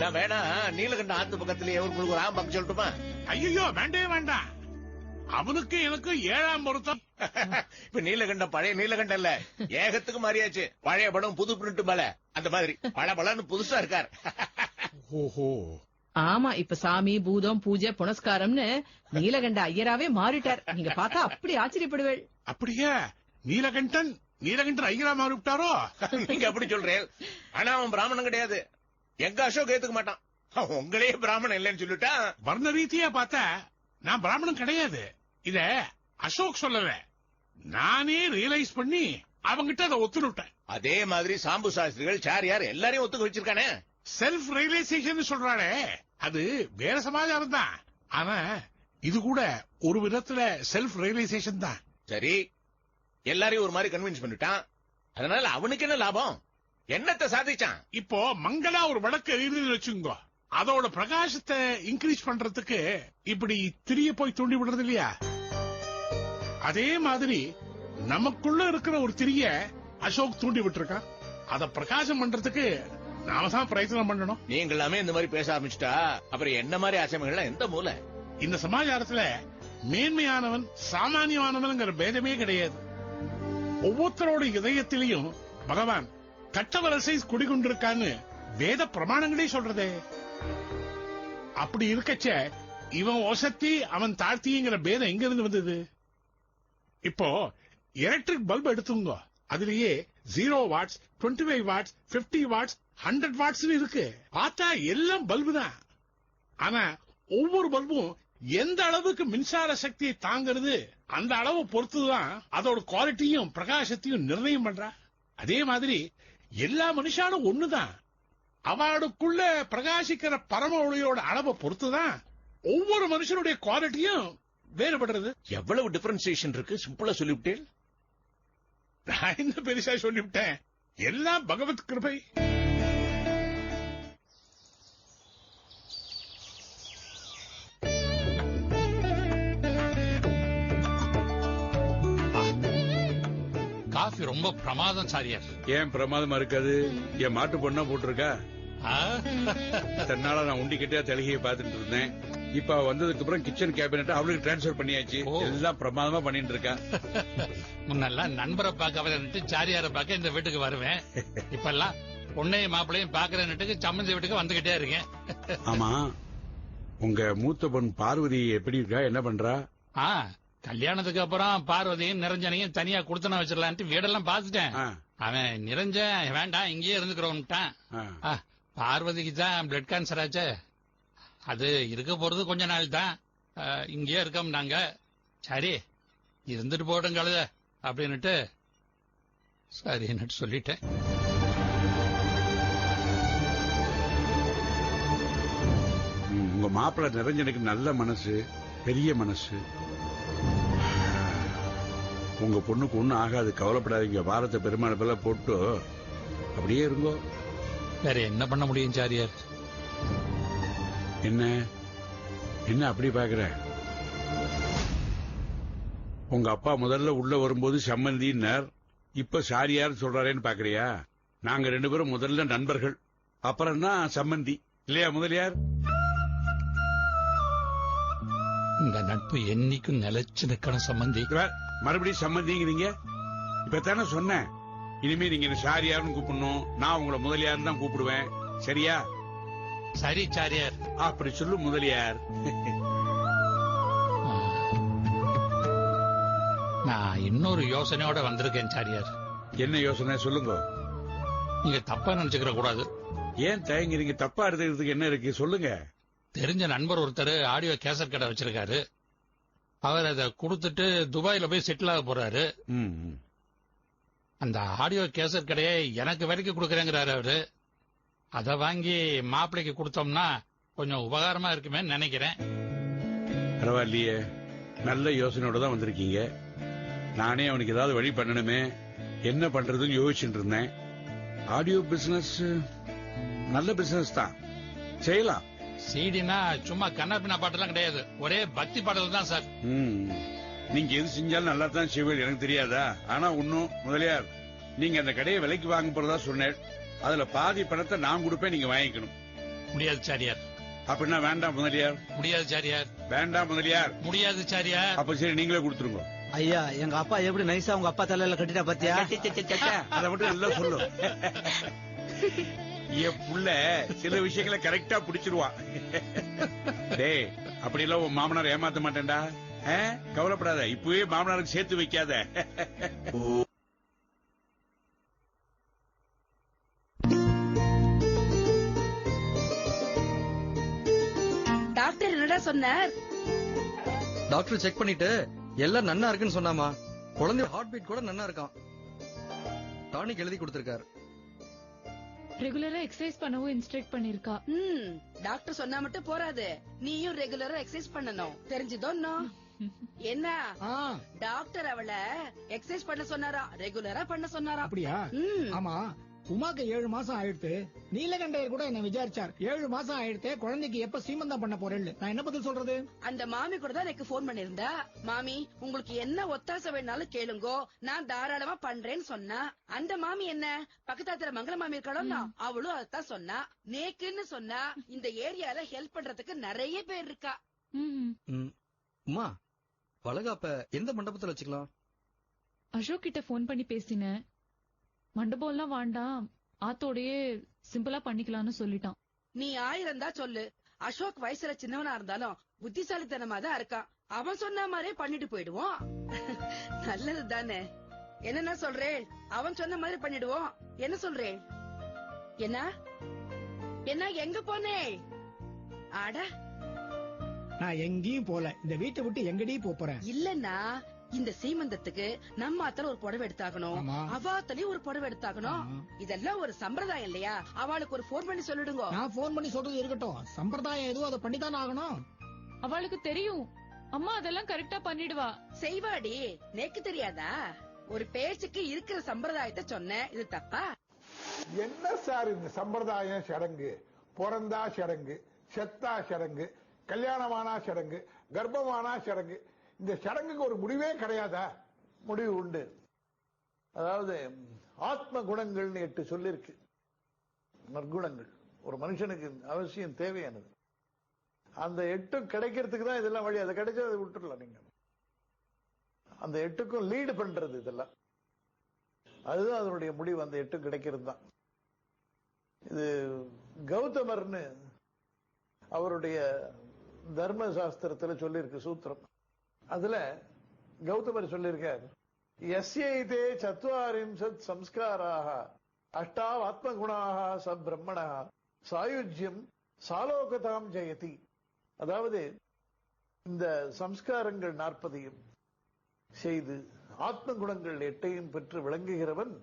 நான் வேணா நீலகண்ட ஆத்து பக்கத்திலேயே உங்களுக்கு ஒரு ஆம்பம் சொல்லட்டுமா? ஐயோ வேண்டவே வேண்டாம். அவனுக்கு எனக்கு ஏழாம் பொருத்தம். இப்ப நீலகண்டம் பழைய நீலகண்டம் இல்ல. ஏகத்துக்கு மாறியாச்சு. பழைய படம் புது பிரிண்ட் மேல. அந்த மாதிரி. பல பலன்னு புதுசா இருக்கார். ஓஹோ. ஆமா இப்ப சாமி பூதம் பூஜை புனஸ்காரம்னு நீலகண்ட ஐயராவே மாறிட்டார். நீங்க பார்த்தா அப்படி ஆச்சரியப்படுவேள். அப்படியே? நீலகண்டன் நீலகண்டன் ஐயரா மாறி விட்டாரோ நீங்க அப்படி சொல்றேன் ஆனா அவன் பிராமணன் கிடையாது. எங்க அசோக் ஏத்துக்க மாட்டான். உங்களே பிராமணன் இல்லைன்னு சொல்லிட்டான் வர்ண ரீதியா பார்த்தா நான் பிராமணன் கிடையாது. இத அசோக் சொல்லல. நானே ரியலைஸ் பண்ணி அவங்கிட்ட அதை ஒத்துனுட்டேன் அதே மாதிரி சாம்பு சாஸ்திரிகள் சாரியார் எல்லாரையும் ஒத்துக்க வச்சிருக்கானே. Self realisation சொல்றாளே. அது வேற சமாச்சாரம் தான். ஆனா இது கூட ஒரு விதத்துல செல்ஃப் ரியலைசேஷன் தான். சரி. எல்லாரையும் ஒரு மாதிரி கன்வின்ஸ் பண்ணிட்டான். அதனால அவனுக்கு என்ன லாபம்? என்னத்தை சாதிச்சான்? இப்போ மங்களா ஒரு வழக்கு எழுதி வச்சுங்க அதோட பிரகாசத்தை இன்க்ரீஸ் பண்றதுக்கு இப்படி திரிய போய் தூண்டி விடுறது இல்லையா? அதே மாதிரி நமக்குள்ள இருக்கிற ஒரு திரிய அசோக் தூண்டி விட்டுருக்கான். அத பிரகாசம் பண்றதுக்கு நாம தான் பிரயத்தனம் பண்ணணும். நீங்க எல்லாமே இந்த மாதிரி பேச ஆரம்பிச்சிட்டா அப்புறம் என்ன மாதிரி ஆசைமைகள்லாம் எந்த மூலை? இந்த சமாச்சாரத்துல மேன்மையானவன் சாமானியமானவன்ங்கிற பேதமே கிடையாது. ஒவ்வொருத்தரோட இதயத்திலையும் பகவான் கட்டவரசை குடிகொண்டிருக்கான்னு வேத பிரமாணங்களே சொல்றதே. அப்படி இருக்கச்ச இவன் ஒசத்தி அவன் தாழ்த்திங்கிற பேதம் எங்க இருந்து வந்தது? இப்போ எலக்ட்ரிக் பல்ப் எடுத்துங்க. அதுலயே zero watts twenty five watts fifty watts hundred watts இருக்கு. பார்த்தா எல்லாம் பல்பு தான். ஆனா ஒவ்வொரு பல்பும் எந்த அளவுக்கு மின்சார சக்தியை தாங்கிறது அந்த அளவு பொறுத்துதான் அதோட குவாலிட்டியும் பிரகாசத்தையும் நிர்ணயம் பண்றா. அதே மாதிரி எல்லா மனுஷாலும் ஒண்ணுதான். அவளுக்குள்ள பிரகாசிக்கிற பரம ஒளியோட அளவை பொறுத்துதான் ஒவ்வொரு மனுஷனுடைய குவாலிட்டியும் வேறுபடுறது. எவ்வளவு டிஃபரன்சியேஷன் இருக்கு? சிம்பிளா சொல்லிவிட்டேன். நான் என்ன பெருசா சொல்லிவிட்டேன். எல்லாம் பகவத் கிருபை. காஃபி ரொம்ப பிரமாதம் சாரியார் ஏன் பிரமாதமா இருக்காது? என் மாட்டு பொண்ணா போட்டிருக்கா? ஆ? தன்னால நான் உண்டிக்கிட்டே தெலகையை பார்த்துட்டு இருந்தேன். இப்ப வந்ததுக்கு அப்புறம் கிச்சன் கேபினட் அவளுக்கு டிரான்ஸ்பர் பண்ணியாச்சு. ஓ. எல்லாம் பிரமாதமா பண்ணிட்டு இருக்கா. முன்னெல்லாம் நண்பரை பார்க்க வரேன்னுட்டு சாரியாரை பார்க்க இந்த வீட்டுக்கு வருவேன். இப்பெல்லாம் பொண்ணையும் மாப்பிளையும் பாக்குறேன்னுட்டு சம்மந்தி வீட்டுக்கு வந்துகிட்டே இருக்கேன். ஆமா. உங்க மூத்த பொண்ணு பார்வதி எப்படி இருக்கா? என்ன பண்றா? ஆ கல்யாணத்துக்கு அப்புறம் பார்வதியும் நிரஞ்சனையும் தனியா கொடுத்தன வச்சிடலான்ட்டு வீடெல்லாம் பார்த்துட்டேன். ஆ, அவன் நிரஞ்சன் வேண்டாம் இங்கேயே இருந்துக்கிறோம்ட்டான் பார்வதிக்கு தான் பிளட் கேன்சர் ஆச்சே. அது இருக்க போறது கொஞ்ச நாள் தான். இங்கேயே இருக்கோம் நாங்க. சரி இருந்துட்டு போட்டும் கழுத அப்படின்னுட்டு சரின்னுட்டு சொல்லிட்டேன். உங்க மாப்பிள்ளை நிறைஞ்சனுக்கு நல்ல மனசு பெரிய மனசு. உங்க பொண்ணுக்கு ஒண்ணும் ஆகாது. கவலைப்படாதீங்க. வாரத்தை பெருமாள் போட்டு அப்படியே இருங்கோ. வேற என்ன பண்ண முடியும் சாரியார் என்ன? என்ன அப்படி பாக்குற? உங்க அப்பா முதல்ல உள்ள வரும்போது சம்மந்தின்னார். இப்ப சாரியார் சொல்றாரேன்னு பாக்குறியா? நாங்க ரெண்டு பேரும் முதல்ல நண்பர்கள். அப்புறம் தான் சம்மந்தி. இல்லையா முதலியார்? இந்த நட்பு என்னைக்கும் நிலைச்சு நிக்கணும் சம்பந்தி மறுபடியும் சம்மந்திங்கிறீங்க? இப்ப தானே சொன்னேன். இனிமே நீங்க என்ன சாரியார்னு கூப்பிடணும். நான் உங்களை முதலியார்னு தான் கூப்பிடுவேன். சரியா? சரி சாரியார். அப்படி சொல்லு முதலியார். நான் இன்னொரு யோசனையோட வந்திருக்கேன் சாரியார். என்ன யோசனை? சொல்லுங்க. நீங்க தப்பா நினைச்சுக்கிற கூடாது. ஏன் தயங்குறீங்க? தப்பா எடுத்துக்கிறதுக்கு என்ன இருக்கு? சொல்லுங்க. தெரிஞ்ச நண்பர் ஒருத்தர் ஆடியோ கேசட் கடை வச்சிருக்காரு. அவர் அதை கொடுத்துட்டு துபாயில போய் செட்டில் ஆக போறாரு. அந்த ஆடியோ கேசட் கடையை எனக்கு விலைக்கு கொடுக்குறேங்கிறாரு அவரு. அதை வாங்கி மாப்பிள்ளைக்கு கொடுத்தோம்னா கொஞ்சம் உபகாரமா இருக்குமே நினைக்கிறேன். பரவாயில்லையே. நல்ல யோசனையோட தான் வந்திருக்கீங்க. நானே அவனுக்கு ஏதாவது வழி பண்ணணுமே. என்ன பண்றதுன்னு யோசிச்சுட்டு இருந்தேன். ஆடியோ பிசினஸ் நல்ல பிசினஸ் தான். செய்யலாம். சீடினா சும்மா கண்ணாப்பினா பாட்டெல்லாம் கிடையாது. ஒரே பக்தி பாடல் தான் சார். ம். நீங்க எது செஞ்சாலும் நல்லா தான் செய்வீர்கள் எனக்கு தெரியாதா? ஆனா ஒன்னும் முதலியார் நீங்க அந்த கடையை விலைக்கு வாங்க போறதா சொன்னேன். அதுல பாதி பணத்தை நான் கொடுப்பேன் நீங்க வாங்கிக்கணும். முடியாது சாரியார். அப்படின்னா வேண்டாம் முதலியார்? முடியாது சாரியார். வேண்டாம் முதலியார். முடியாது சாரியார். அப்ப சரி நீங்களே கொடுத்துருங்க. ஐயா எங்க அப்பா எப்படி நைஸா உங்க அப்பா தலையில கட்டிட்டா பாத்தியா? அத மட்டும் நல்லா சொல்லு. என் புள்ள சில விஷயங்களை கரெக்டா பிடிச்சிருவா. டேய் அப்படி எல்லாம் உன் மாமனார் ஏமாத்த மாட்டேன்டா? கவலைப்படாத இப்பவே மாமனாருக்கு சேர்த்து வைக்காத. டாக்டர் என்னடா சொன்னார்? டாக்டர் செக் பண்ணிட்டு எல்லாம் நன்னா இருக்குன்னு சொன்னாமா? குழந்தை ஹார்ட் பீட் கூட நன்னா இருக்கான். டானிக் எழுதி கொடுத்திருக்காரு. ரெகுலரா எக்ஸசைஸ் பண்ணவும் இன்ஸ்ட்ரக்ட் பண்ணிருக்கா. ம் டாக்டர் சொன்னா மட்டும் போறாது. நீயும் ரெகுலரா எக்ஸசைஸ் பண்ணணும். தெரிஞ்சுதோன்னோ என்ன? டாக்டர் அவளை எக்ஸசைஸ் பண்ண சொன்னாரா? ரெகுலரா பண்ண சொன்னாரா? அப்படியா? ம். ஆமா. உமாக்கு ஏழு மாசம் ஆயிடுத்து. நீலகண்டையர் கூட என்ன விசாரிச்சார். ஏழு மாசம் ஆயிடுத்து குழந்தைக்கு எப்ப சீமந்தம் பண்ண போறேன்னு. நான் என்ன பதில் சொல்றது? அந்த மாமி கூட தான் எனக்கு போன் பண்ணிருந்தா மாமி உங்களுக்கு என்ன ஒத்தாசை வேணாலும் கேளுங்கோ. நான் தாராளமா பண்றேன்னு சொன்னா. அந்த மாமி என்ன? பக்கத்தாத்துல மங்கள மாமி இருக்காளோ அவளும் அதான் சொன்னா. நேக்குன்னு சொன்னா இந்த ஏரியால ஹெல்ப் பண்றதுக்கு நிறைய பேர் இருக்கா. உமா வளகாப்ப எந்த மண்டபத்துல வச்சுக்கலாம்? அசோக் கிட்ட ஃபோன் பண்ணி பேசினேன். மண்டபம் எல்லாம் வேண்டாம். ஆத்தோடயே சிம்பிளா பண்ணிக்கலாம்னு சொல்லிட்டான். நீ ஆயிரம் தான் சொல்லு. அசோக் வயசுல சின்னவனா இருந்தாலும் புத்திசாலித்தனமா தான் இருக்கான். அவன் சொன்ன மாதிரியே பண்ணிட்டு போயிடுவோம். நல்லது தானே என்ன சொல்றேன் அவன் சொன்ன மாதிரி பண்ணிடுவோம். என்ன சொல்றேன் என்ன? என்ன எங்க போனே? அட. நான் எங்கேயும் போல. இந்த வீட்டை விட்டு எங்கடி போறேன்? இல்லன்னா இந்த சீமந்தத்துக்கு நம்ம ஆத்துல ஒரு புடவை எடுத்தாகணும். அவாத்தலயும் ஒரு புடவை எடுத்தாகணும். இதெல்லாம் ஒரு சம்பிரதாயம் இல்லையா? அவளுக்கு ஒரு போன் பண்ணி சொல்லிடுங்க. நான் போன் பண்ணி சொல்றது இருக்கட்டும். சம்பிரதாயம் எதுவும் அதை பண்ணித்தானே ஆகணும். அவளுக்கு தெரியும். அம்மா அதெல்லாம் கரெக்டா பண்ணிடுவா. செய்வாடி. நேக்கு தெரியாதா? ஒரு பேச்சுக்கு இருக்கிற சம்பிரதாயத்தை சொன்னேன் இது தப்பா? என்ன சார் இந்த சம்பிரதாயம் சடங்கு? பிறந்தா சடங்கு செத்தா சடங்கு கல்யாணமானா சடங்கு கர்ப்பமானா சடங்கு இந்த சடங்குக்கு ஒரு முடிவே கிடையாதா? முடிவு உண்டு. அதாவது ஆத்ம குணங்கள்னு எட்டு சொல்லிருக்கு. நற்குணங்கள். ஒரு மனுஷனுக்கு அவசியம் தேவையானது. அந்த எட்டும் கிடைக்கிறதுக்கு தான் இதெல்லாம் வழி. அதை கிடைச்சா அதை விட்டுடலாம் நீங்க. அந்த எட்டுக்கும் லீடு பண்றது இதெல்லாம். அதுதான் அதனுடைய முடிவு. அந்த எட்டும் கிடைக்கிறது தான். இது கௌதமர்னு அவருடைய தர்ம சாஸ்திரத்துல சொல்லியிருக்கு சூத்திரம். அதுல கௌதமர் சொல்லியிருக்கார். எஸ்யைதே சத்வாரிம்சத் சம்ஸ்காராக அஷ்டாவ் ஆத்மகுணாக ச பிரம்மணா சாயுஜ்யம் சாலோகதாம் ஜெயதி. அதாவது இந்த சம்ஸ்காரங்கள் நாற்பதையும் செய்து ஆத்ம குணங்கள் எட்டையும் பெற்று விளங்குகிறவன்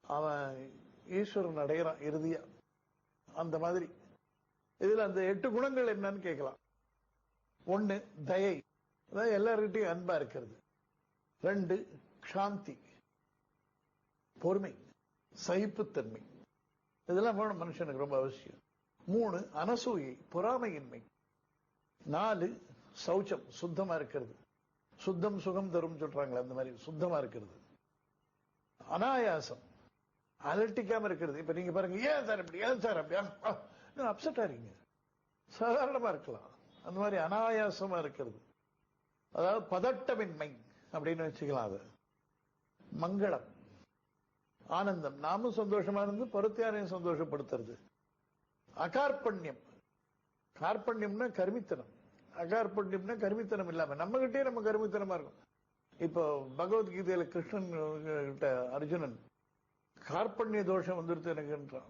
அவன் ஈஸ்வரன் அடைகிறான் இறுதியா. அந்த மாதிரி. இதுல அந்த எட்டு குணங்கள் என்னன்னு கேட்கலாம். ஒன்னு தயை. அதாவது எல்லார்கிட்டையும் அன்பா இருக்கிறது. ரெண்டு சாந்தி பொறுமை சகிப்புத்தன்மை. இதெல்லாம் வேணும் மனுஷனுக்கு ரொம்ப அவசியம். மூணு அனசூயை பொறாமையின்மை. நாலு சௌச்சம் சுத்தமா இருக்கிறது. சுத்தம் சுகம் தரும் சொல்றாங்களே அந்த மாதிரி சுத்தமா இருக்கிறது. அனாயாசம். அலட்டிக்காம இருக்கிறது. இப்ப நீங்க பாருங்க ஏன் சார் இப்படி ஏன் சார் அப்படியா அப்செட் ஆறீங்க சாதாரணமா இருக்கலாம். அந்த மாதிரி அனாயாசமா இருக்கிறது. அதாவது பதட்டமின்மை அப்படின்னு வச்சுக்கலாம் அது. மங்களம் ஆனந்தம். நாமும் சந்தோஷமா இருந்து பருத்தியாரையும் சந்தோஷப்படுத்துறது. அகார்பண்யம் கார்பண்யம்னா கருமித்தனம். அகார்பண்யம்னா கருமித்தனம் இல்லாம நம்ம கிட்டே நம்ம கருமித்தனமா இருக்கும். இப்போ பகவத்கீதையில கிருஷ்ணன் கிட்ட அர்ஜுனன் கார்பண்ய தோஷம் வந்துருது எனக்குன்றான்.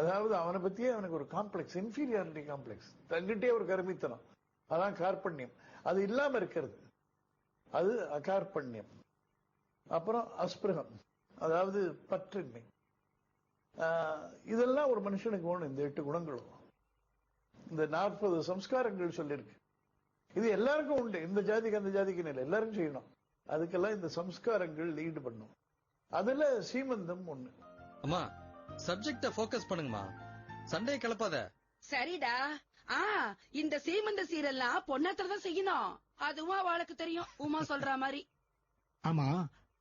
அதாவது அவனை பத்தியே அவனுக்கு ஒரு காம்ப்ளெக்ஸ் இன்ஃபீரியாரிட்டி காம்ப்ளெக்ஸ் தங்கிட்டே ஒரு கருமித்தனம். அதான் கார்பண்யம். அது இல்லாம இருக்கிறது. அது அகார்பண்யம். அப்புறம் அஸ்பிருகம். அதாவது பற்றின்மை. இதெல்லாம் ஒரு மனுஷனுக்கு வேணும் இந்த எட்டு குணங்களும். இந்த நாற்பது சம்ஸ்காரங்கள் சொல்லியிருக்கு. இது எல்லாருக்கும் உண்டு. இந்த ஜாதிக்கு அந்த ஜாதிக்கு இல்லை. எல்லாரும் செய்யணும். அதுக்கெல்லாம் இந்த சம்ஸ்காரங்கள் லீடு பண்ணும். அதுல சீமந்தம் ஒண்ணு. அம்மா சப்ஜெக்ட ஃபோக்கஸ் பண்ணுங்கம்மா. சண்டையை கிளப்பாத. சரிடா. ஆ இந்த சீமந்த சீரெல்லாம் பொண்ணாத்திர தான் செய்யணும். அதுவும் அவளுக்கு தெரியும். உமா சொல்ற மாதிரி. ஆமா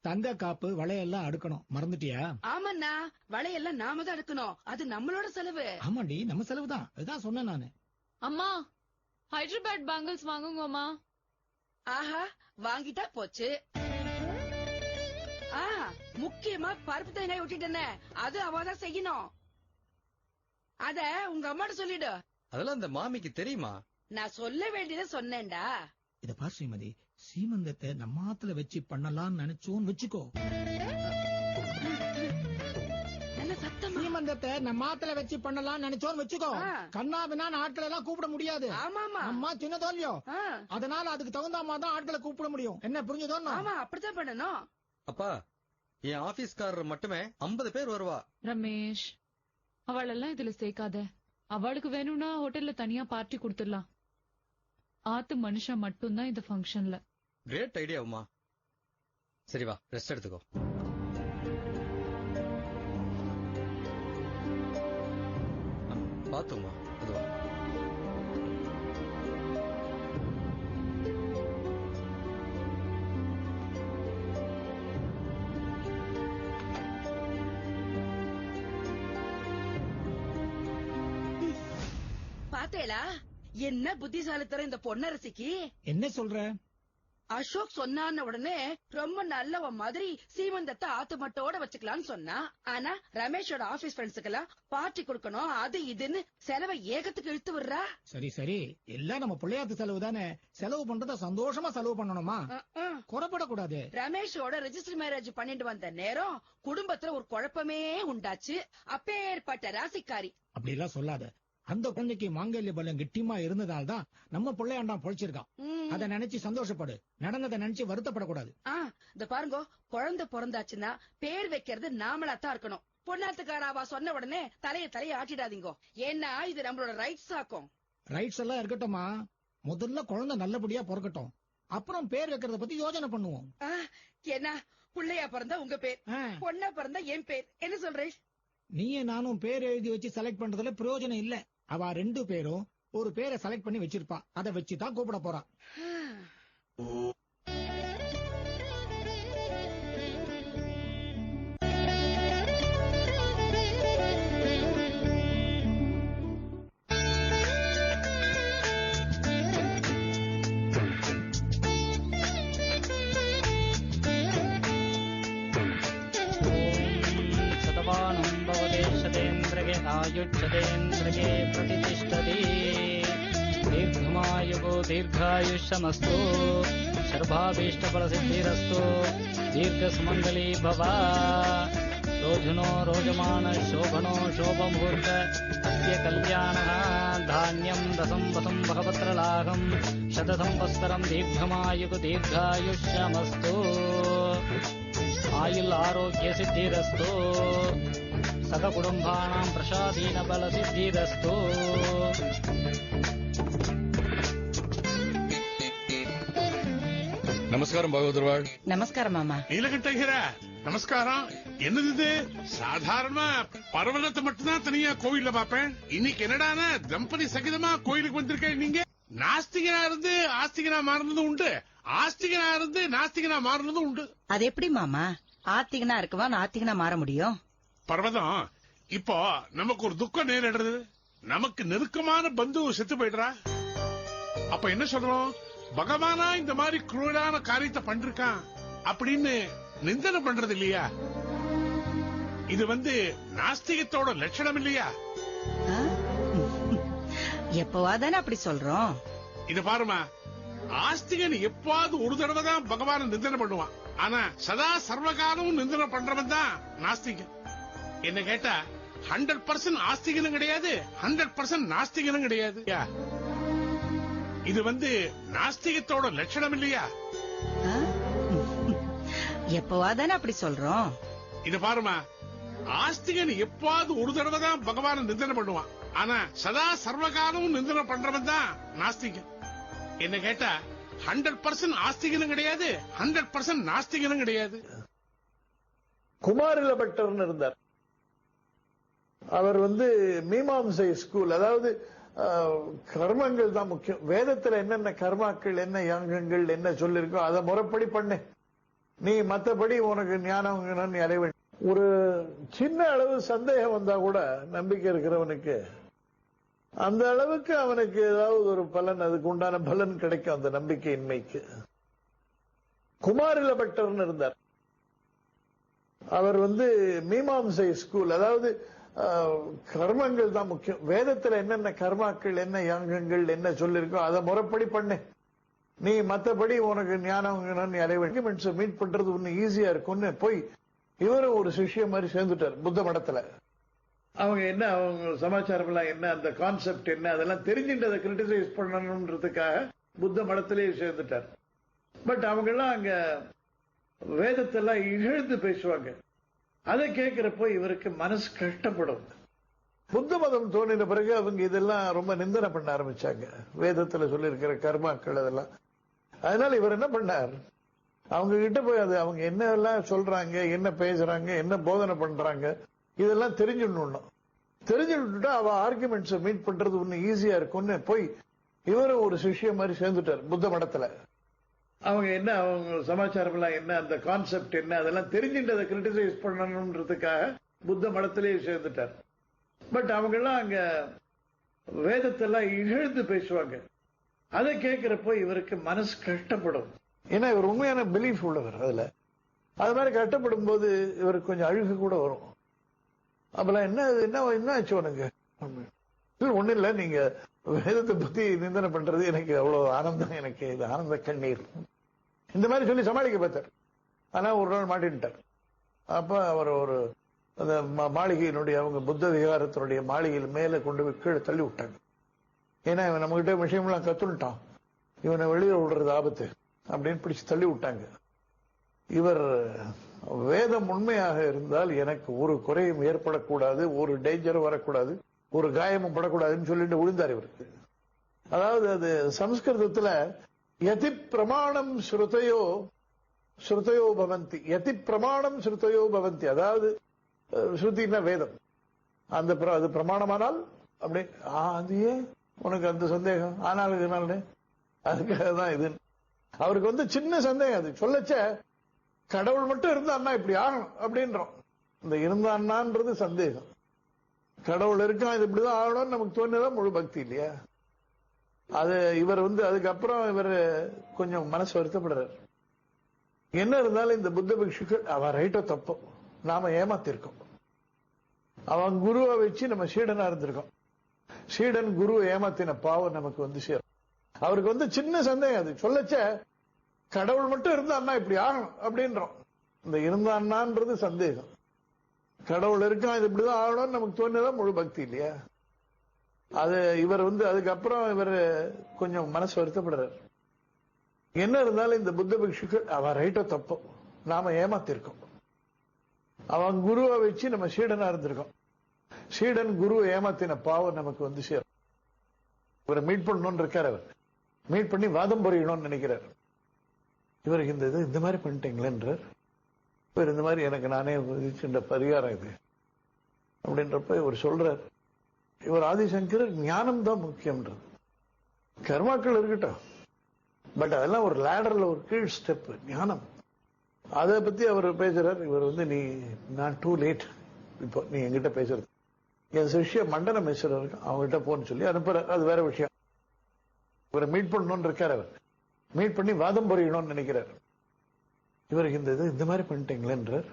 தங்க காப்பு வளையெல்லாம் அடுக்கணும். மறந்துட்டியா? ஆமாண்ணா வளையெல்லாம் நாம தான் எடுக்கணும் அது நம்மளோட செலவு. ஆமாண்டி நம்ம செலவு தான். அதுதான் சொன்னேன் நானு. அம்மா ஹைதராபாத் பேங்கிள்ஸ் வாங்குங்கம்மா ஆஹா வாங்கிட்டா போச்சு. ஆ முக்கியமா பருப்பு தேங்காய் விட்டுட்டேனே அது அவதான் செய்யணும். அத உங்க அம்மாட்ட சொல்லிடு. அதெல்லாம் இந்த மாமிக்கு தெரியுமா? நான் சொல்ல வேண்டியதை சொன்னேன்டா. இத பார் ஸ்ரீமதி சீமந்தத்தை நம்ம ஆத்துல வச்சு பண்ணலாம்னு நினைச்சோன்னு வச்சுக்கோ. சீமந்தத்தை நம்ம ஆத்துல வச்சு பண்ணலாம்னு நினைச்சோன்னு வச்சுக்கோ. ஆ. கண்ணாபின்னா ஆட்களை எல்லாம் கூப்பிட முடியாது. அம்மா சின்னதோ இல்லையோ ஆ, அதனால அதுக்கு தகுந்த மாதிரி தான் ஆட்களை கூப்பிட முடியும். என்ன புரிஞ்சதோ ஆமா அப்படித்தான் பண்ணணும். அப்பா என் ஆபீஸ்காரர் மட்டுமே 50 பேர் வருவா. ரமேஷ் அவளெல்லாம் இதுல சேர்க்காத. அவளுக்கு வேணும்னா ஹோட்டல்ல தனியா பார்ட்டி கொடுத்துடலாம். ஆத்து மனுஷன் மட்டும்தான் இந்த ஃபங்க்ஷன்ல கிரேட் ஐடியா உமா. சரி வா ரெஸ்ட் எடுத்துக்கோ. பாத்துமா என்ன புத்திசாலித்தரம் இந்த பொன்னரசிக்கு? என்ன சொல்ற? அசோக் சொன்னான உடனே ரொம்ப நல்லவ மாதிரி சீமந்தத்தை ஆத்து மட்டோட வச்சுக்கலாம்னு சொன்னா. ஆனா ரமேஷோட ஆபீஸ் ஃப்ரெண்ட்ஸுக்கெல்லாம் பார்ட்டி கொடுக்கணும் அது இதுன்னு செலவை ஏகத்துக்கு இழுத்து விடுறா. சரி சரி. எல்லாம் நம்ம பிள்ளையாத்து செலவு தானே. செலவு பண்றத சந்தோஷமா செலவு பண்ணணுமா. குறப்படக்கூடாது. ரமேஷோட ரெஜிஸ்டர் மேரேஜ் பண்ணிட்டு வந்த நேரம் குடும்பத்துல ஒரு குழப்பமே உண்டாச்சு. அப்பேற்பட்ட ராசிக்காரி. அப்படி எல்லாம் சொல்லாத. அந்த குழந்தைக்கு மாங்கல்ய பலம் கெட்டியமா இருந்ததால் தான் நம்ம பிள்ளையாண்டாம் பொழைச்சிருக்கான். அத நினைச்சு சந்தோஷப்படு. நடந்ததை நினைச்சு வருத்தப்படக்கூடாது. இந்த பாருங்க குழந்தை பிறந்தாச்சுன்னா பேர் வைக்கிறது நாமளா தான் இருக்கணும். பொன்னாத்துக்காராவா சொன்ன உடனே தலைய தலைய ஆட்டிடாதீங்க. ஏன்னா இது நம்மளோட ரைட்ஸ் ஆக்கும். ரைட்ஸ் எல்லாம் இருக்கட்டும்மா. முதல்ல குழந்தை நல்லபடியா பிறக்கட்டும். அப்புறம் பேர் வைக்கிறத பத்தி யோசனை பண்ணுவோம். என்ன புள்ளையா பிறந்தா உங்க பேர் பொண்ணா பிறந்தா என் பேர். என்ன சொல்றேன் நீயும் நானும் பேர் எழுதி வச்சு செலக்ட் பண்றதுல பிரயோஜனம் இல்ல. அவ ரெண்டு பேரும் ஒரு பேரை செலக்ட் பண்ணி வச்சிருப்பா. அதை வச்சு தான் கூப்பிட போறா युच्छतेन्द्रिये प्रतिष्ठति दीर्घमायुः दीर्घायुष्यमस्तु सर्वाभीष्टफलसिद्धिरस्तु दीर्घसुमङ्गली भव रोजुनो रोजमान शोभनो शोभमुहूर्त अद्य कल्याणः धान्यम् रसम् वसम् बहवत्रलाघम् शतसंवत्सरम् दीर्घमायुः दीर्घायुष्यमस्तु आयुल् आरोग्यसिद्धिरस्तु सहकुटुम्बानां प्रसादेन बलसिद्धिरस्तु। நமஸ்காரம் பகவதர்வாள் நமஸ்காரம் மாமா நீலகண்டகிர நமஸ்காரம் என்னது இது? சாதாரணமா பர்வதத்தை மட்டும்தான் தனியா கோயில்ல பாப்பேன் இன்னைக்கு என்னடானா தம்பதி சகிதமா கோயிலுக்கு வந்திருக்கேன் நீங்க? நாஸ்திகனா இருந்து ஆஸ்திகனா மாறினது உண்டு. ஆஸ்திகனா இருந்து நாஸ்திகனா மாறினது உண்டு. அது எப்படி மாமா? ஆத்திகனா இருக்கவா நாத்திகனா மாற முடியும்? பர்வதம் இப்போ நமக்கு ஒரு துக்கம் நேரிடுறது. நமக்கு நெருக்கமான பந்து செத்து போயிடுறா. அப்ப என்ன சொல்றோம்? பகவானா இந்த மாதிரி குரூரான காரியத்தை பண்றான் அப்படின்னு நிந்தனை பண்றது இல்லையா? இது வந்து நாஸ்திகத்தோட லட்சணம் இல்லையா? எப்பவாதானே அப்படி சொல்றோம். இது பாருமா. ஆஸ்திகன் எப்பாவது ஒரு தடவை தான் பகவான நிந்தனை பண்ணுவான். ஆனா சதா சர்வகாலமும் நிந்தனை பண்றவன் தான் நாஸ்திகன். என்ன கேட்டா ஹண்ட்ரட் பர்சன்ட் ஆஸ்திகனும் கிடையாது ஹண்ட்ரட் பர்சன்ட் நாஸ்திகனும் கிடையாது. இது வந்து நாஸ்திகத்தோட லட்சணம் இல்லையா? எப்பவாதானே அப்படி சொல்றோம்? இது பாருமா. ஆஸ்திகன் எப்பாவது ஒரு தடவை தான் பகவான நிந்தனை பண்ணுவான். ஆனா சதா சர்வகாலமும் நிந்தனை பண்றவன் தான் நாஸ்திகன். என்ன கேட்டா ஹண்ட்ரட் பர்சன்ட் ஆஸ்திகனும் கிடையாது ஹண்ட்ரட் பர்சன்ட் நாஸ்திகனும் கிடையாது. குமாரில பட்டர்னு இருந்தார். அவர் வந்து மீமாம்சை ஸ்கூல் அதாவது கர்மங்கள் தான் முக்கியம். வேதத்துல என்னென்ன கர்மாக்கள் என்ன யாங்கங்கள் என்ன சொல்லிருக்கோ அதை முறைப்படி பண்ணு. நீ மத்தபடி உனக்கு ஞானம் அலைவன் ஒரு சின்ன அளவு சந்தேகம் வந்தா கூட நம்பிக்கை இருக்கிறவனுக்கு அந்த அளவுக்கு அவனுக்கு ஏதாவது ஒரு பலன் அதுக்கு உண்டான பலன் கிடைக்கும் அந்த நம்பிக்கையின்மைக்கு. குமாரில பட்டர்னு இருந்தார். அவர் வந்து மீமாம்சை ஸ்கூல் அதாவது கர்மங்கள் தான் முக்கியம். வேதத்துல என்னென்ன கர்மாக்கள் என்ன யாங்கங்கள் என்ன சொல்லிருக்கோ அதை முறைப்படி பண்ணு. நீ மத்தபடி உனக்கு ஞானம் ஞானம் நீ மீட் பண்றது ஒன்னு ஈஸியா இருக்கும்னு போய் இவரும் ஒரு சிஷ்யம் மாதிரி சேர்ந்துட்டார் புத்த மடத்துல. அவங்க என்ன அவங்க சமாச்சாரம் எல்லாம் என்ன அந்த கான்செப்ட் என்ன அதெல்லாம் தெரிஞ்சுட்டு அதை கிரிட்டிசைஸ் பண்ணணுன்றதுக்காக புத்த மடத்திலேயே சேர்ந்துட்டார். பட் அவங்க எல்லாம் அங்க வேதத்தெல்லாம் இகழ்ந்து பேசுவாங்க. அதை கேட்கிறப்போ இவருக்கு மனசு கஷ்டப்படும். புத்த மதம் தோணின பிறகு அவங்க இதெல்லாம் ரொம்ப நிந்தனை பண்ண ஆரம்பிச்சாங்க. வேதத்துல சொல்லியிருக்கிற கர்மாக்கள் அதெல்லாம். அதனால இவர் என்ன பண்ணார்? அவங்க கிட்ட போய் அது அவங்க என்ன எல்லாம் சொல்றாங்க என்ன பேசுறாங்க என்ன போதனை பண்றாங்க இதெல்லாம் தெரிஞ்சுடணும் தெரிஞ்சுட்டா அவ ஆர்குமெண்ட்ஸை மீட் பண்றது ஒன்னு ஈஸியா இருக்கும்னு போய் இவரும் ஒரு சிஷ்ய மாதிரி சேர்ந்துட்டார் புத்த மடத்துல. அவங்க என்ன அவங்க சமாச்சாரம் எல்லாம் என்ன அந்த கான்செப்ட் என்ன அதெல்லாம் தெரிஞ்சுட்டு அதை கிரிட்டிசைஸ் பண்ணணுன்றதுக்காக புத்த மடத்திலேயே சேர்ந்துட்டார். பட் அவங்க எல்லாம் அங்க வேதத்தெல்லாம் இழுத்து பேசுவாங்க. அதை கேட்கிறப்போ இவருக்கு மனசு கஷ்டப்படும். ஏன்னா இவர் உண்மையான பிலீஃப் உள்ளவர் அதுல. அது மாதிரி கஷ்டப்படும் போது இவருக்கு கொஞ்சம் அழுகு கூட வரும். அப்பெல்லாம் என்ன என்ன என்ன ஆச்சு உனக்கு? இல்ல ஒண்ணு இல்ல நீங்க வேதத்தை பத்தி நிந்தனை பண்றது எனக்கு அவ்வளவு ஆனந்தம் எனக்கு இது ஆனந்த கண்ணீர். இந்த மாதிரி சொல்லி சமாளிக்க பார்த்தார். ஆனா ஒரு நாள் மாட்டின்ட்டார். அப்ப அவர் ஒரு அந்த மாளிகையினுடைய அவங்க புத்த விகாரத்தினுடைய மாளிகையில் மேல கொண்டு போய் கீழே தள்ளி விட்டாங்க. ஏன்னா இவன் நம்ம கிட்ட விஷயம்லாம் கத்துன்ட்டான். இவனை வெளியே விடுறது ஆபத்து அப்படின்னு பிடிச்சு தள்ளி விட்டாங்க. இவர் வேதம் உண்மையாக இருந்தால் எனக்கு ஒரு குறையும் ஏற்படக்கூடாது ஒரு டேஞ்சரும் வரக்கூடாது. ஒரு காயமும் படக்கூடாதுன்னு சொல்லிட்டு விழுந்தார் இவருக்கு அதாவது அது சம்ஸ்கிருதத்துல எதி பிரமாணம் ஸ்ருதையோ ஸ்ருதையோ பவந்தி. எதி பிரமாணம் ஸ்ருதையோ பவந்தி. அதாவது அஹ், ஸ்ருதினா வேதம். அந்த பிர- அது பிரமாணமானால் அப்படி ஆ, அது ஏன்? உனக்கு அந்த சந்தேகம். ஆனால் இதனால அதுக்காக தான் இது. அவருக்கு வந்து சின்ன சந்தேகம் அது. சொல்லச்ச கடவுள் மட்டும் இருந்தான்னா இப்படி ஆகணும் அப்படின்றோம். இந்த இருந்தான்னான்றது சந்தேகம். கடவுள் இருக்கான் இது இப்படிதான் ஆகணும்னு நமக்கு தோணுதான் முழு பக்தி இல்லையா? அது இவர் வந்து அதுக்கப்புறம் இவர் கொஞ்சம் மனசு வருத்தப்படுறார். என்ன இருந்தாலும் இந்த புத்த பிக்ஷுக்கள் அவன் ரைட்டோ தப்போ நாம ஏமாத்திருக்கோம். அவன் குருவை வச்சு நம்ம சீடனா இருந்திருக்கோம். சீடன் குருவை ஏமாத்தின பாவம் நமக்கு வந்து சேரும். அவருக்கு வந்து சின்ன சந்தேகம் அது. சொல்லச்ச கடவுள் மட்டும் இருந்தான்னா இப்படி ஆகணும் அப்படின்றோம். இந்த இருந்தான்னான்றது சந்தேகம். கடவுள் இருக்கான் இது இப்படிதான் ஆகணும்னு நமக்கு தோணுதான் முழு பக்தி இல்லையா? அது இவர் வந்து அதுக்கப்புறம் இவர் கொஞ்சம் மனசு வருத்தப்படுறார். என்ன இருந்தாலும் இந்த புத்த பிக்ஷுக்கள் அவன் ரைட்டோ தப்போ? நாம ஏமாத்திருக்கோம். அவன் குருவை வச்சு நம்ம சீடனா இருந்திருக்கோம். சீடன் குரு ஏமாத்தின பாவம் நமக்கு வந்து சேரும். இவரை மீட் பண்ணணும்னு இருக்காரு அவர். மீட் பண்ணி வாதம் புரியணும்னு நினைக்கிறார். இவருக்கு இந்த இது இந்த மாதிரி பண்ணிட்டீங்களேன்றார். இப்போ இந்த மாதிரி எனக்கு நானே விதிச்சுட்ட பரிகாரம் இது. அப்படின்றப்ப இவர் சொல்றார் இவர் ஆதிசங்கர் ஞானம் தான் முக்கியம்ன்றது. கர்மாக்கள் இருக்கட்டும். பட் அதெல்லாம் ஒரு லேடர்ல ஒரு கீழ் ஸ்டெப் ஞானம். அதை பத்தி அவர் பேசுறார் இவர் வந்து நீ நான் டூ லேட் இப்போ நீ என்கிட்ட பேசுறது. என் சிஷ்ய மண்டன மிஸ்ரர் இருக்கு அவங்ககிட்ட போன்னு சொல்லி அனுப்புறார். அது வேற விஷயம். இவரை மீட் பண்ணணும்னு இருக்கார் அவர். மீட் பண்ணி வாதம் புரியணும்னு நினைக்கிறார். இவருக்கு இந்த இது இந்த மாதிரி பண்ணிட்டீங்களேன்றார்.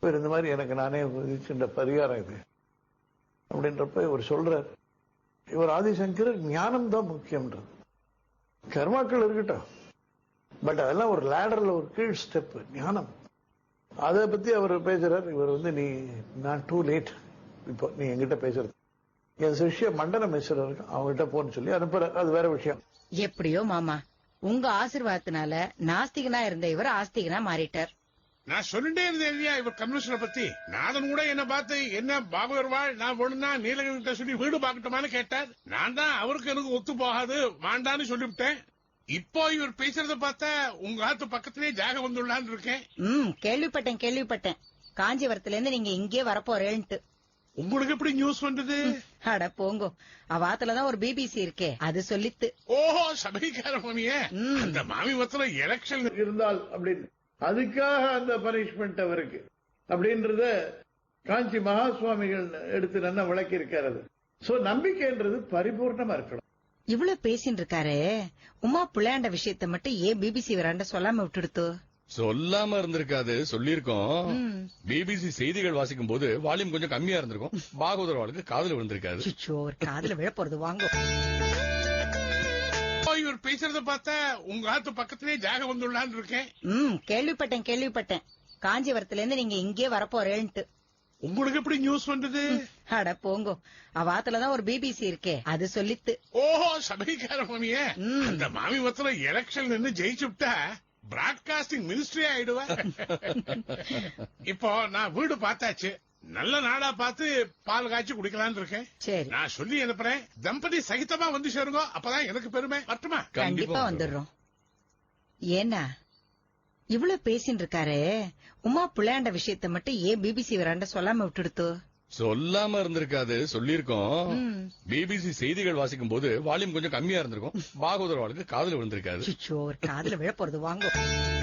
இவர் இந்த மாதிரி எனக்கு நானே விதிச்சுட்ட பரிகாரம் இது. அப்படின்றப்ப இவர் சொல்றார் இவர் ஆதிசங்கர் ஞானம் தான் முக்கியம்ன்றது கர்மாக்கள் இருக்கட்டும். பட் அதெல்லாம் ஒரு லேடர்ல ஒரு கீழ் ஸ்டெப் ஞானம். அதை பத்தி அவர் பேசுறார் இவர் வந்து நீ நான் டூ லேட் இப்போ நீ எங்கிட்ட பேசுறது. என் சிஷ்ய மண்டன மிஸ்ரர் அவங்ககிட்ட போன்னு சொல்லி அனுப்புற அது வேற விஷயம். எப்படியோ மாமா உங்க ஆசீர்வாதத்தினால நாஸ்திகனா இருந்த இவர் ஆஸ்திகனா மாறிட்டார். நான் சொல்லிட்டே இருந்தேன் இல்லையா இவர் கம்யூனிஸ்ட பத்தி? நாதன் கூட என்ன பார்த்து என்ன பாபர் வாழ் நான் ஒண்ணுனா நீலகிட்ட சொல்லி வீடு பார்க்கட்டுமான்னு கேட்டார். நான் தான் அவருக்கு எனக்கு ஒத்து போகாது வாண்டான்னு சொல்லிவிட்டேன். இப்போ இவர் பேசுறத பார்த்தா உங்க ஆத்து பக்கத்திலே ஜாக வந்துள்ளான்னு இருக்கேன். ம் கேள்விப்பட்டேன் கேள்விப்பட்டேன். காஞ்சிபுரத்துல இருந்து நீங்க இங்கே வரப்போறேன்ட்டு. உங்களுக்கு எப்படி நியூஸ் வந்தது? அட போங்கோ. அவாத்துலதான் ஒரு பிபிசி இருக்கே. அது சொல்லித்து. ஓஹோ சபைக்கார மாமியே. அந்த மாமி மத்தில எலெக்ஷன் இருந்தால் அப்படின்னு. அதுக்காக அந்த பனிஷ்மெண்ட் அவருக்கு. அப்படின்றத காஞ்சி மகா சுவாமிகள் எடுத்து நல்லா விளக்கி இருக்காரு சோ நம்பிக்கைன்றது பரிபூர்ணமா இருக்கணும் இவ்வளவு பேசின்னு இருக்காரே உமா பிள்ளையாண்ட விஷயத்த மட்டும் ஏன் பிபிசி வராண்ட சொல்லாம விட்டுடுத்து? சொல்லாம இருந்திருக்காது சொல்லியிருக்கோம். ம். பிபிசி செய்திகள் வாசிக்கும் போது வால்யூம் கொஞ்சம் கம்மியா இருந்திருக்கும். பாகவதர் வாழ்க்கை காதுல விழுந்திருக்காது. சுச்சோ ஒரு காதுல விழ போறது வாங்கும் ஓ, இவர் பேசுறத பார்த்தா உங்க ஆத்து பக்கத்திலே ஜாக வந்துள்ளான்னு இருக்கேன். ம் கேள்விப்பட்டேன் கேள்விப்பட்டேன். காஞ்சிபுரத்துல இருந்து நீங்க இங்கே வரப்போறேன்ட்டு. உங்களுக்கு எப்படி நியூஸ் வந்தது? அட போங்கோ. அவாத்துலதான் ஒரு பிபிசி இருக்கே அது சொல்லித்து. ஓஹோ சபைக்கார மாமியே. அந்த மாமி மொத்தம் எலெக்ஷன் நின்னு ஜெயிச்சுட்டா பிராட்காஸ்டிங் மினிஸ்ட்ரி ஆயிடுவா. இப்போ நான் வீடு பார்த்தாச்சு. நல்ல நாடா பார்த்து பால் காய்ச்சி குடிக்கலாம்னு இருக்கேன். சரி. நான் சொல்லி அனுப்புறேன். தம்பதி சகிதமா வந்து சேருங்க. அப்பதான் எனக்கு பெருமை. மட்டுமா கண்டிப்பா வந்துடுறோம். ஏன்னா இவ்வளவு பேசின்னு இருக்காரே. உமா பிள்ளையாண்ட விஷயத்த மட்டும் ஏன் பிபிசி வராண்ட சொல்லாம விட்டுடுத்து? சொல்லாம இருந்திருக்காது சொல்லியிருக்கோம். பிபிசி செய்திகள் வாசிக்கும் போது வால்யூம் கொஞ்சம் கம்மியா இருந்திருக்கும். பாகவதர் வாழ்க்கை காதுல விழுந்திருக்காது. காதுல விழ போறது வாங்கும்